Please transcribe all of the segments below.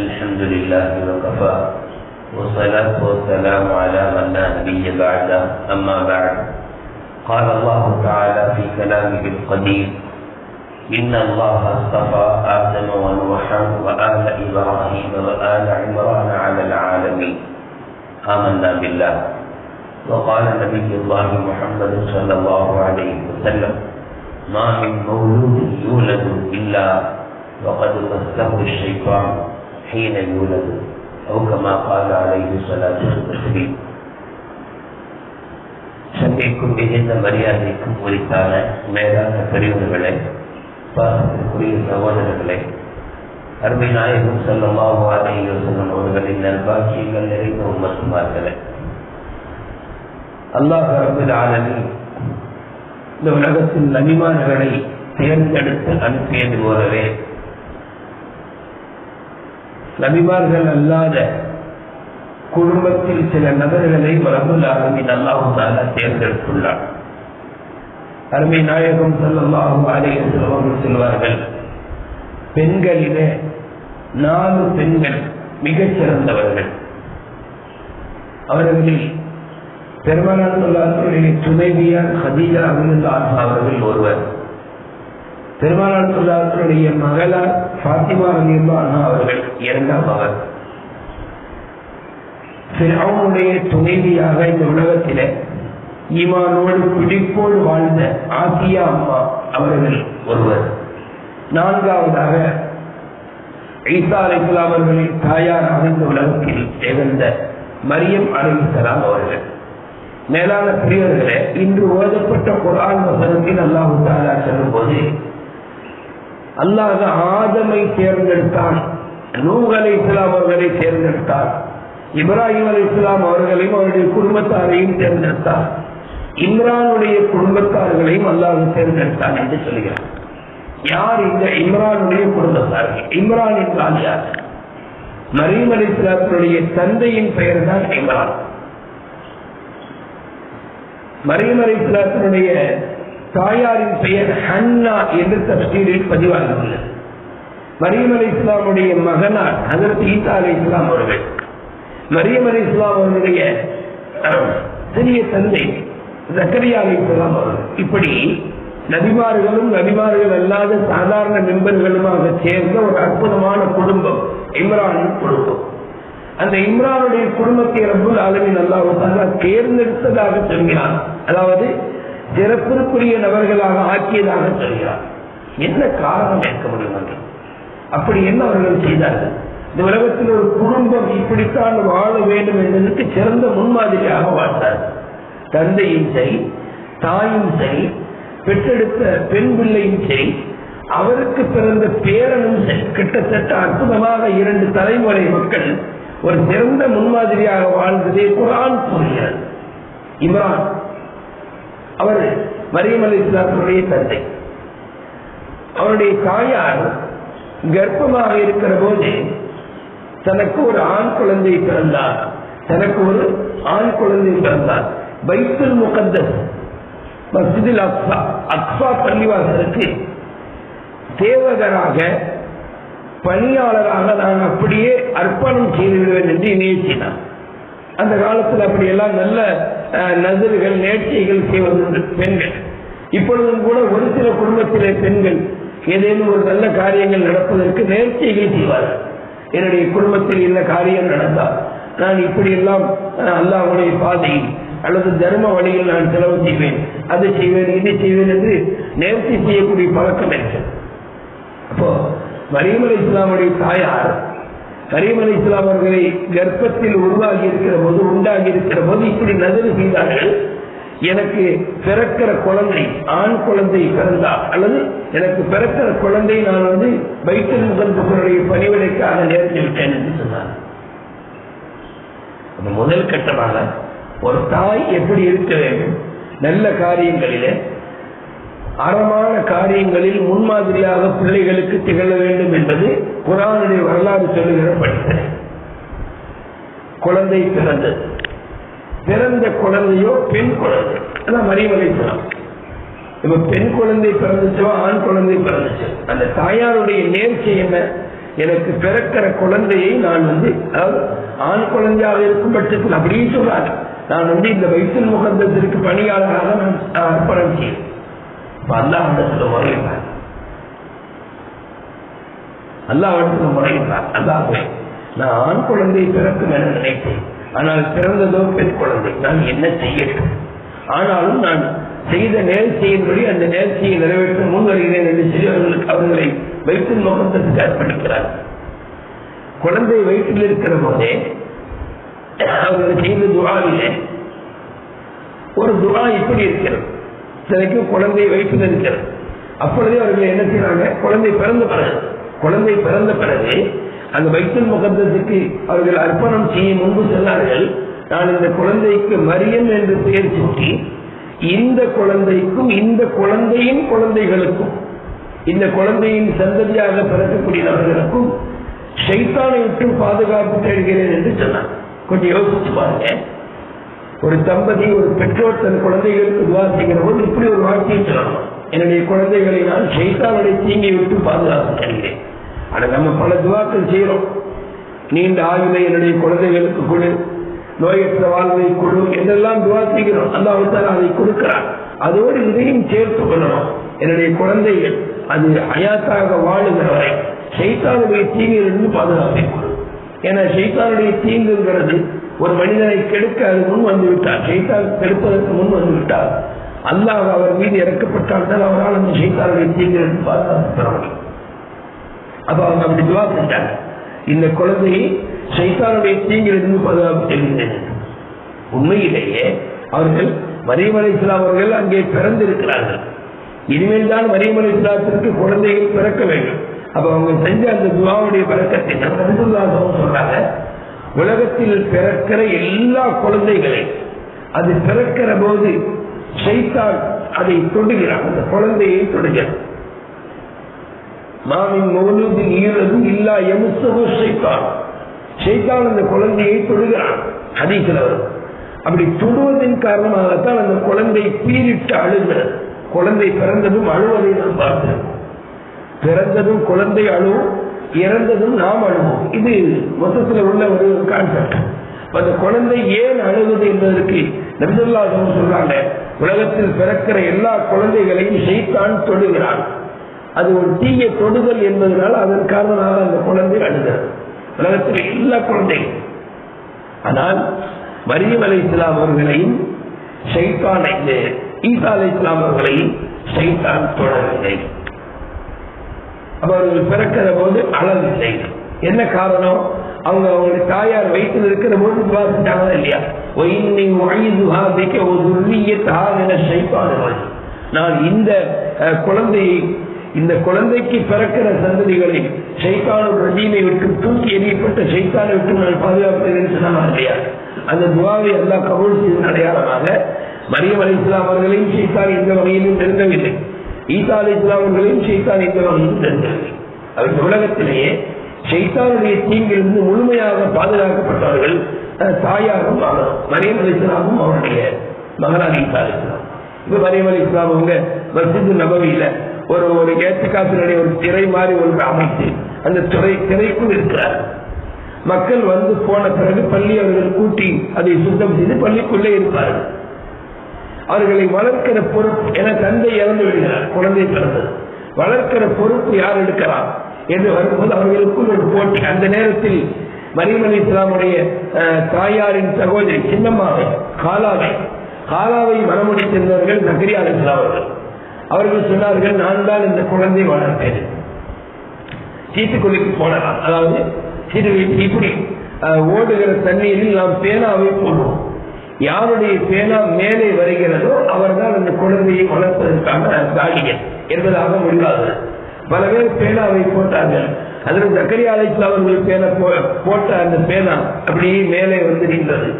الحمد لله وكفى. والصلاة والسلام على من لا نبي بعده. أما بعد. قال الله تعالى في كلامه القديم إن الله اصطفى آدم ونوحا وآل إبراهيم وآل عمران على العالمين. آمنا بالله. وقال نبي الله محمد صلى الله عليه وسلم ما من مولود يولد إلا وقد مسه الشيطان حين يولد أو كما قال عليه الصلاة والسلام சண்டைக்கும் மிகுந்த மரியாதைக்கும் உரித்தான மேலான பெரியவர்களே பாசத்திற்குரிய சகோதரர்களே அருமை நாயகம் செல்லமாக வாதையோசனம் அவர்களின் நல்பாக்கியங்கள் நிறைந்த உமத்துமார்களே அல்லாஹ் ரபுல் ஆலமின் இந்த உலகத்தின் நபிமான்களை தேர்ந்தெடுத்து அனுப்பியது போலவே நபிமார்கள் அல்லாத குடும்பத்தில் சில நபர்களை ரபுல் ஆலமின் அல்லாஹு தேர்ந்தெடுத்துள்ளார். அருமை நாயகம் செல்லல்லாஹு அலையம் செல்வார்கள் பெண்களிலே நாலு பெண்கள் மிகச் சிறந்தவர்கள். அவர்களில் பெருமானார் துணைவியார் ஹதீஜா அமிர்தாசா அவர்கள் ஒருவர். பெருமானார் சொல்லாருடைய மகளார் பாத்திமா அலிர்பானா அவர்கள் இரண்டாம் அவர் அவனுடைய துணைவியாக இந்த உலகத்திலே ஈமானோடு பிடிப்போடு வாழ்ந்த ஆசியா அம்மா அவர்கள் ஒருவர். நான்காவதாக ஈசா அலிஸ்லாம் அவர்களின் தாயார் அமைந்த உலகத்தில் திகழ்ந்த மரியம் அலிசலாம் அவர்கள். மேலான பிரியர்களே இன்று ஓதப்பட்ட குரான் வசனத்தில் அல்லாஹு தாலா சொல்லும் போது அல்லாஹ் ஆதமை தேர்ந்தெடுத்தான். நூக் அலி இஸ்லாம் அவர்களை தேர்ந்தெடுத்தார். இப்ராஹிம் அலி இஸ்லாம் அவர்களையும் அவருடைய குடும்பத்தாரையும் தேர்ந்தெடுத்தார். இம்ரானுடைய குடும்பத்தார்களையும் அல்லாஹ் தேர்ந்தெடுத்தான் என்று சொல்கிறார். யார் இந்த இம்ரானுடைய குடும்பத்தார்கள்? இம்ரான் என்றால் யார்? மரீம் அலி இஸ்லாத்தினுடைய தந்தையின் பெயர் தான் இம்ரான். மரியம் அலி இஸ்லாத்தினுடைய தாயாரின் பெயர் ஹன்னா என்று தப்சீரில் பதிவாகியுள்ளது. மரியம் அலி இஸ்லாமுடைய மகனார் அதற்கு ஈசா அலி இஸ்லாம் அவர்கள். மரியம் அலி இஸ்லாம் அவருடைய சிறிய தந்தை ஜக்கரியா அலி இஸ்லாம் அவர்கள். இப்படி நபிமார்களும் நபிமார்கள் அல்லாத சாதாரண மெம்பர்களுமாக சேர்ந்த ஒரு அற்புதமான குடும்பம் இம்ரானின் குடும்பம். அந்த இம்ரானுடைய குடும்பத்தை ரபுல் ஆலமின் அல்லாஹ் தேர்ந்தெடுத்ததாக சொல்கிறார் அதாவது சிறப்பிற்குரிய நபர்களாக ஆக்கியதாக சொல்கிறார் என்ன காரணம் இருக்க முடியும் என்று? அப்படி என்ன அவர்கள் செய்தார்கள்? இந்த உலகத்தில் ஒரு குடும்பம் இப்படித்தான் வாழ வேண்டும் என்பதற்கு சிறந்த முன்மாதிரியாக வாழ்ந்தார். தந்தையும் சரி தாயும் சரி பெற்றெடுத்த பெண் பிள்ளையும் சரி அவருக்கு பிறந்த பேரனும் சரி. கிட்டத்தட்ட அற்புதமாக இரண்டு தலைமுறை மக்கள் ஒரு சிறந்த முன்மாதிரியாக வாழ்ந்ததே குரான் கூறுகிறது. இம்ரான் அவர் மரியம் அலி தந்தை. அவருடைய தாயார் கர்ப்பமாக இருக்கிற போது தனக்கு ஒரு ஆண் குழந்தை பிறந்தார். தனக்கு ஒரு ஆண் குழந்தை பிறந்தார். பைத்துல் முகத்தஸ் மஸ்ஜிதில் அக்ஸா அக்ஸா பள்ளிவாசலுக்கு சேவகராக பணியாளராக நான் அப்படியே அர்ப்பணம் செய்து விடுவேன் என்று நினைச்சினார் அந்த காலத்தில் அப்படியெல்லாம் நல்ல நசர்கள் நேர்ச்சிகள் செய்வது பெண்கள். இப்பொழுதும் கூட ஒரு சில குடும்பத்திலே பெண்கள் ஏதேனும் ஒரு நல்ல காரியங்கள் நடப்பதற்கு நேர்ச்சிகள் செய்வார்கள். என்னுடைய குடும்பத்தில் இந்த காரியம் நடந்தால் நான் இப்படியெல்லாம் அல்லாவுடைய பாதையில் அல்லது தர்ம வழியில் நான் செலவு செய்வேன் அதை செய்வேன் இதை செய்வேன் என்று நேர்த்தி செய்யக்கூடிய பழக்கம் இருக்கு அப்போ மரியமலை இஸ்லாமுடைய தாயார் கரீம் அலி இஸ்லாம் அவர்களை கர்ப்பத்தில் உருவாகி இருக்கிற போது உண்டாகி இருக்கிற போது இப்படி நதிவு செய்தார்கள். எனக்கு பிறக்கிற குழந்தை ஆண் குழந்தை பிறந்தா அல்லது எனக்கு பிறக்கிற குழந்தை நான் வந்து பைத்தல் முகந்தனுடைய பணிவிடைக்காக நேர்த்தி விட்டேன் என்று சொன்னார். முதல் கட்டமாக ஒரு தாய் எப்படி இருக்க வேண்டும்? நல்ல காரியங்களிலே அறமான காரியங்களில் முன்மாதிரியாக பிள்ளைகளுக்கு திகழ வேண்டும் என்பது குரானுடைய வரலாறு சொல்லுகிற படித்தனை. குழந்தை பிறந்தது. பிறந்த குழந்தையோ பெண் குழந்தை? அதான் மறிமலை இப்ப பெண் குழந்தை பிறந்துச்சோ ஆண் குழந்தை பிறந்துச்சு? அந்த தாயாருடைய நேர்ச்சி என்ன? எனக்கு பிறக்கிற குழந்தையை நான் வந்து அதாவது ஆண் குழந்தையாக இருக்கும் பட்சத்தில் அப்படியே சொல்றாங்க. நான் வந்து இந்த வைத்தல் முகந்தத்திற்கு பணியாளராக நான் அர்ப்பணம் செய்யும் அல்லாஹிடத்துல முறையிட்டார் அல்லாஹிடத்துல முறையிட்டார் அல்லாஹே நான் ஆண் குழந்தை பிறக்கும் என நினைப்பேன். ஆனால் பிறந்ததோ பெண் குழந்தை. நான் என்ன செய்யட்டும்? ஆனாலும் நான் செய்த நேர்ச்சியின்படி அந்த நேர்ச்சியை நிறைவேற்ற முன்வருகிறேன் என்று சொல்லி அவர்களுக்கு அவர்களை வயிற்று முகந்தத்துக்கு அர்ப்பணிக்கிறார். குழந்தை வயிற்றில் இருக்கிற போதே அவர்கள் செய்த துவாவிலே ஒரு துவா இப்படி இருக்கிறது. சிலைக்கு குழந்தை வயிற்றில் இருக்கிறது. அப்பொழுதே அவர்கள் என்ன செய்யறாங்க குழந்தை பிறந்த பிறகு குழந்தை பிறந்த பிறகு அந்த வைத்தல் முகந்தத்துக்கு அவர்கள் அர்ப்பணம் செய்ய முன்பு சொன்னார்கள் நான் இந்த குழந்தைக்கு மரியம் என்று பெயர் சூட்டி இந்த குழந்தைக்கும் இந்த குழந்தையின் குழந்தைகளுக்கும் இந்த குழந்தையின் சந்ததியாக பிறக்கக்கூடியவர்களுக்கும் சைத்தானை விட்டு பாதுகாப்பு தேடுகிறேன் என்று சொன்னார். கொஞ்சம் யோசிச்சு பாருங்க. ஒரு தம்பதி ஒரு பெற்றோர் தன் குழந்தைகளுக்கு துவா செய்கிற போது இப்படி ஒரு வாழ்க்கையை சொல்லணும் என்னுடைய குழந்தைகளை நான் சைத்தானுடைய தீங்கி விட்டு பாதுகாப்பு தருகிறேன். ஆனா நம்ம பல துவாக்கள் செய்யறோம் நீண்ட ஆயுளை என்னுடைய குழந்தைகளுக்கு கொடு. நோயற்ற வாழ்வை கொடு. என்றெல்லாம் துவா செய்கிறோம். அந்த அவத்தால் அதை கொடுக்கிறார் அதோடு இதையும் சேர்த்து கொள்ளணும். என்னுடைய குழந்தைகள் அது அயாத்தாக வாழுகிற வரை சைத்தானுடைய தீங்கிலிருந்து பாதுகாப்பை கொடு. ஏன்னா சைத்தானுடைய தீங்குங்கிறது ஒரு மனிதனை கெடுக்க அது முன் வந்து விட்டார் கெடுப்பதற்கு முன் வந்துவிட்டார். அல்லாஹ் அவர் மீது இறக்கப்பட்டால் அவரால் அந்த சைத்தானுடைய தீங்கிலிருந்து பார்த்தார். அப்ப அவங்க அப்படி துவா செஞ்சாங்க இந்த குழந்தையை சைத்தானுடைய தீங்கிலிருந்து பாதுகாப்பு உண்மையிலேயே அவர்கள் மரியமலை அவர்கள் அங்கே பிறந்திருக்கிறார்கள். இனிமேல் தான் மரியமலை இஸ்லாத்திற்கு குழந்தைகள் பிறக்க வேண்டும். அப்ப அவங்க செஞ்ச அந்த துவாவுடைய பழக்கத்தை சொல்றாங்க. உலகத்தில் பிறக்கிற எல்லா குழந்தைகளையும் அது பிறக்கிற போது சைத்தான் அதை தொடுகிறான். அந்த குழந்தையை தொடுகிறான். மாமின் மௌலூதின் ஈரது இல்லா எமுசகு ஷைத்தான் ஷைத்தான் அந்த குழந்தையை தொடுகிறான். ஹதீஸ்ல வரும். அப்படி தொடுவதன் காரணமாகத்தான் அந்த குழந்தை பீரிட்டு அழுகிறது. குழந்தை பிறந்ததும் அழுவதை நான் பார்த்தேன் பிறந்ததும் குழந்தை அழுவும் இறந்ததும் நாம் அழுவோம் இது மொத்தத்தில் உள்ள ஒரு கான்செப்ட் அந்த குழந்தை ஏன் அழுகுது என்பதற்கு நபிசுல்லாசம் சொல்றாங்க உலகத்தில் பிறக்கிற எல்லா குழந்தைகளையும் செய்தான் தொடுகிறான். அது ஒரு தீய தொடுதல் என்பதனால் அதன் காரணமாக அந்த குழந்தை அழுகிறது. உலகத்தில் எல்லா குழந்தைகள் ஆனால் மரியம் அலை இஸ்லாம் அவர்களையும் ஷைத்தான் ஈசா அலை இஸ்லாம் அவர்களையும் ஷைத்தான் தொடரவில்லை அவர்கள் பிறக்கிற போது அழவில்லை என்ன காரணம்? அவங்க அவங்களுடைய தாயார் வயிற்றில் இருக்கிற போது சுவாசிட்டாங்க இல்லையா? ஒரு நான் இந்த குழந்தையை இந்த குழந்தைக்கு பிறக்கிற சந்ததிகளை சைத்தான ரஜீமை விட்டு தூக்கி எறியப்பட்ட சைத்தானை விட்டு நான் பாதுகாப்பேன் சொன்னாங்க இல்லையா? அந்த துவாவை எல்லாம் கபூல் செய்த அடையாளமாக மரியம் அலி இஸ்லாம் அவர்களையும் சைத்தான் இந்த வகையிலும் நெருங்கவில்லை ஈசா அலி இஸ்லாமர்களையும் அவர்களையும் சைத்தான் இந்த அவர் உலகத்திலேயே சைத்தானுடைய தீங்கிலிருந்து முழுமையாக பாதுகாக்கப்பட்டவர்கள் தாயாரும் மரியம் அலி இஸ்லாமும் அவருடைய மகனாக ஈசா அலி இஸ்லாம் இப்ப மரியம் அலி இஸ்லாம் அவங்க மஸ்ஜித் நபவியில ஒரு ஒரு ஏற்றுக்காப்பினுடைய ஒரு திரை மாதிரி ஒன்று அமைத்து அந்த துறை திரைக்குள் இருக்கிறார். மக்கள் வந்து போன பிறகு பள்ளி அவர்கள் கூட்டி அதை சுத்தம் செய்து பள்ளிக்குள்ளே இருப்பார்கள். அவர்களை வளர்க்கிற பொறுப்பு என தந்தை இறந்து விடுகிறார் குழந்தை பிறந்தது. வளர்க்கிற பொறுப்பு யார் எடுக்கலாம் என்று வரும்போது அவர்களுக்குள் ஒரு போட்டி. அந்த நேரத்தில் மரியம் இஸ்லாமுடைய தாயாரின் சகோதரி சின்னம்மாவை காலாவை காலாவை மனமுடி சென்றவர்கள் நகரியார் இஸ்லாம் அவர்கள். அவர்கள் சொன்னார்கள் நான் தான் இந்த குழந்தை வளர்ப்பேன் சீட்டுக்குள்ளுக்கு போனலாம் அதாவது சீட்டு இப்படி ஓடுகிற தண்ணீரில் நாம் பேனாவை போடுவோம். யாருடைய பேனா மேலே வருகிறதோ அவர்தான் அந்த குழந்தையை வளர்ப்பதற்கான தாடியன் என்பதாக முடிவாது பல பேர் பேனாவை போட்டார்கள் அதில் சக்கரி ஆலைக்கு அவர்கள் பேனா போட்ட அந்த பேனா அப்படியே மேலே வந்து நின்றது.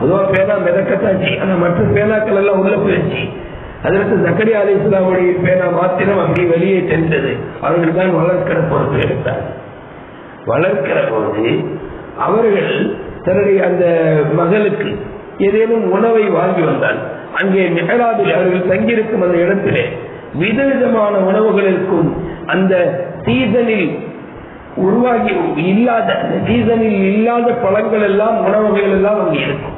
அதுவா பேனா மிதக்கத்தாச்சு. ஆனா மற்ற பேனாக்கள் எல்லாம் உள்ள போயிடுச்சு. அதற்கு ஜக்கரி அலி இஸ்லாமுடைய பேனா மாத்திரம் அப்படி வெளியே சென்றது. அவர்கள் தான் வளர்க்கிற பொறுப்பு எடுத்தார். வளர்க்கிற போது அவர்கள் தன்னுடைய அந்த மகளுக்கு ஏதேனும் உணவை வாங்கி வந்தால் அங்கே மெஹராபில் அவர்கள் தங்கியிருக்கும் அந்த இடத்திலே விதவிதமான உணவுகள் இருக்கும். அந்த சீசனில் உருவாகி இல்லாத அந்த சீசனில் இல்லாத பழங்கள் எல்லாம் உணவுகள் எல்லாம் அங்கே இருக்கும்.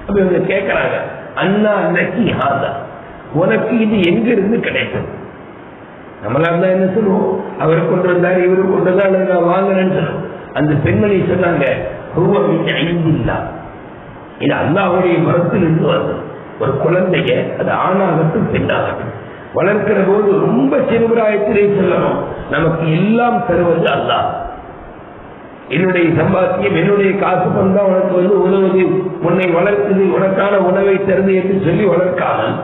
அப்படி அவங்க கேட்கிறாங்க அண்ணா அன்னைக்கு ஹாதா? உனக்கு இது எங்க இருந்து கிடைக்கும் நம்மளா இருந்தா என்ன சொல்லுவோம்? அவர் கொண்டு வந்தார் இவரு கொண்டு வந்தார் நான் வாங்கினேன்னு சொல்லுவோம். அந்த பெண்மணி சொன்னாங்க ஐந்தில்லா. இது அல்லாவுடைய மரத்தில் இருந்து வந்தது. ஒரு குழந்தைய அது ஆணாகட்டும் பெண்ணாகட்டும். வளர்க்கிற போது ரொம்ப சிறுபிராயத்திலே சொல்லணும். நமக்கு எல்லாம் தருவது அல்லாஹ். என்னுடைய சம்பாத்தியம் என்னுடைய காசு பந்தா உனக்கு வந்து உதவுது. உன்னை வளர்க்குது உனக்கான உணவை தருது என்று சொல்லி வளர்க்காமல்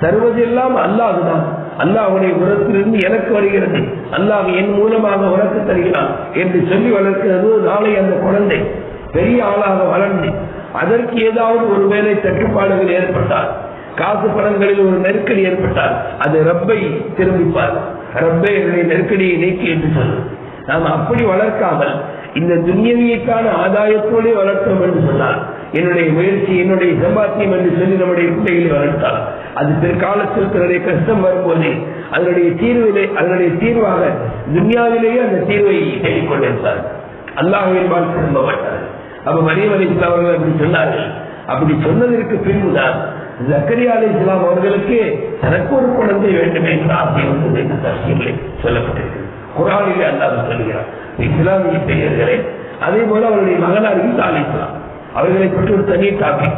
தருவதெல்லாம் அல்லாஹுதான் அல்லாஹுடைய உரத்திலிருந்து எனக்கு வருகிறது. அல்லாஹ் என் மூலமாக உனக்கு தருகிறான் என்று சொல்லி வளர்க்கிறது நாளை அந்த குழந்தை. பெரிய ஆளாக வளர்ந்து அதற்கு ஏதாவது ஒரு வேலை தட்டுப்பாடுகள் ஏற்பட்டால் காசு பணங்களில் ஒரு நெருக்கடி ஏற்பட்டால் அது ரப்பை திரும்பிப்பார். ரப்பை என்னுடைய நெருக்கடியை நீக்கி என்று சொல்லும் நாம் அப்படி வளர்க்காமல் இந்த துன்யவியைக்கான ஆதாயத்தோடு வளர்த்தோம் என்று சொன்னால் என்னுடைய முயற்சி என்னுடைய சம்பாத்தியம் என்று சொல்லி நம்முடைய பிள்ளைகளை வளர்த்தால் அது பிற்காலத்தில் தன்னுடைய கஷ்டம் வரும்போது அதனுடைய தீர்விலே அதனுடைய தீர்வாக துன்யாவிலேயே அந்த தீர்வை தேடிக்கொண்டிருந்தார் அல்லாஹின் திரும்பப்பட்டார் அப்ப மரியம் அலி இஸ்லாம் அவர்கள் அப்படி சொன்னார்கள். அப்படி சொன்னதற்கு பின்புதான் ஜக்கரியா அலி இஸ்லாம் அவர்களுக்கு தனக்கு ஒரு குழந்தை வேண்டும் என்ற ஆசை வந்தது என்று சொல்லப்பட்டிருக்கிறது. குரானிலே அல்லாஹ் சொல்கிறார் இஸ்லாமிய பெயர்களே அதே போல அவருடைய மகனார் ஈசா அலி இஸ்லாம். அவர்களை பற்றி ஒரு தனி டாபிக்.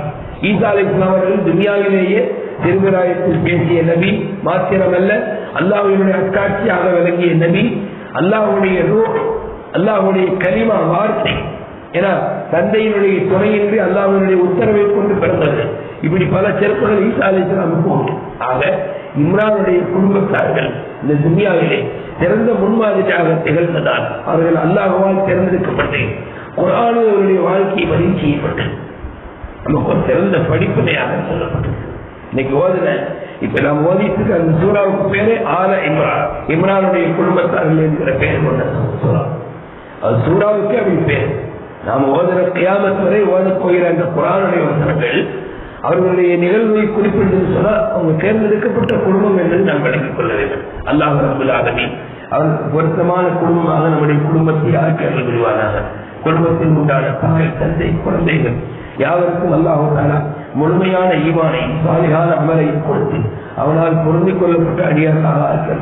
ஈசா அலி இஸ்லாம் அவர்கள் துனியாவிலேயே திருவிழாயத்தில் பேசிய நபி மாத்திரமல்ல அல்லாஹுடைய அக்காட்சியாக விளங்கிய நபி அல்லாஹுடைய ரூ அல்லாஹுடைய கரிமா வார்த்தை ஏன்னா தந்தையினுடைய துணையின்றி அல்லாஹனுடைய உத்தரவை கொண்டு பிறந்தவர்கள் இப்படி பல சிறப்புகள் ஈசா அலி இஸ்லாமுக்கு உண்டு ஆக இம்ரானுடைய குடும்பத்தார்கள் இந்த துன்யாவிலே சிறந்த முன்மாதிரியாக திகழ்ந்ததால் அவர்கள் அல்லாஹுவால் தேர்ந்தெடுக்கப்பட்டு குரானு அவருடைய வாழ்க்கையை பதிவு செய்யப்பட்டு நமக்கு ஒரு சிறந்த படிப்பினையாக சொல்லப்பட்டது. இன்னைக்கு ஓதுன இப்ப நாம் ஓதிட்டு அந்த சூறாவுக்கு பேரு ஆல இம்ரான். இம்ரானுடைய குடும்பத்தார்கள் என்கிற பெயர் கொண்ட சூறா. அது சூறாவுக்கு அப்படி பேர். நாம் ஓதுற கியாமத் வரை ஓதப் போகிற அந்த குரானுடைய வசனங்கள் அவர்களுடைய நிகழ்வை குறிப்பிட்டு சொன்னால் அவங்க தேர்ந்தெடுக்கப்பட்ட குடும்பம் என்று நாம் விளங்கிக் கொள்ள வேண்டும். அல்லாஹ் ரபுல் அவருக்கு பொருத்தமான குடும்பமாக நம்முடைய குடும்பத்தை யார் அருள் புரிவானாக? குடும்பத்தில் உண்டான தாய் தந்தை குழந்தைகள் யாவருக்கும் அல்லாஹாலா முழுமையான ஈவானை சாலிகான அமலை கொடுத்து அவனால் பொருந்திக் கொள்ளப்பட்ட அடியார்களாக ஆக்கி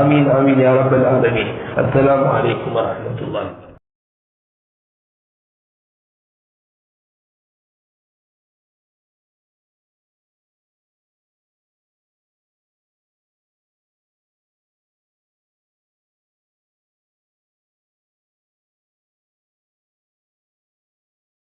ஆமீன் ஆமீன் யாரபல் ஆலமீன். அஸ்ஸலாமு அலைக்கும் வரஹ்மத்துல்லாஹி